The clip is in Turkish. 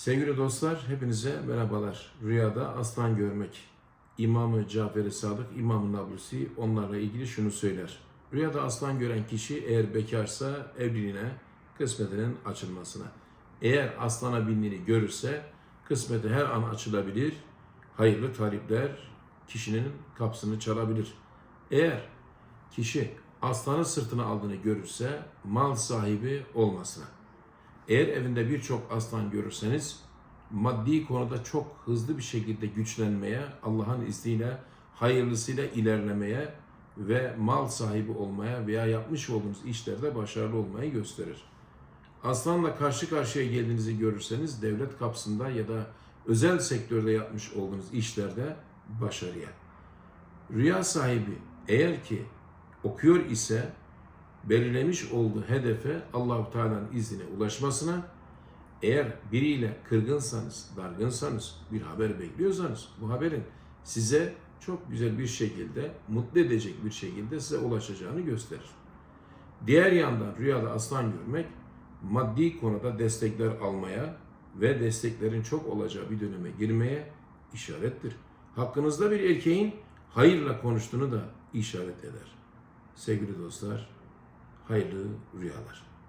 Sevgili dostlar, hepinize merhabalar. Rüyada aslan görmek. İmamı Cafer-i Sadık, İmam-ı Nablusi onlarla ilgili şunu söyler. Rüyada aslan gören kişi eğer bekarsa evliliğine, kısmetinin açılmasına. Eğer aslana bindiğini görürse kısmeti her an açılabilir, hayırlı talipler kişinin kapısını çalabilir. Eğer kişi aslanı sırtına aldığını görürse mal sahibi olmasına. Eğer evinde birçok aslan görürseniz maddi konuda çok hızlı bir şekilde güçlenmeye, Allah'ın izniyle hayırlısıyla ilerlemeye ve mal sahibi olmaya veya yapmış olduğunuz işlerde başarılı olmayı gösterir. Aslanla karşı karşıya geldiğinizi görürseniz devlet kapısında ya da özel sektörde yapmış olduğunuz işlerde başarıya. Rüya sahibi eğer ki okuyor ise belirlemiş olduğu hedefe Allahu Teala'nın izniyle ulaşmasına eğer biriyle kırgınsanız, dargınsanız, bir haber bekliyorsanız bu haberin size çok güzel bir şekilde, mutlu edecek bir şekilde size ulaşacağını gösterir. Diğer yandan rüyada aslan görmek maddi konuda destekler almaya ve desteklerin çok olacağı bir döneme girmeye işarettir. Hakkınızda bir erkeğin hayırla konuştuğunu da işaret eder. Sevgili dostlar, hayırlı rüyalar.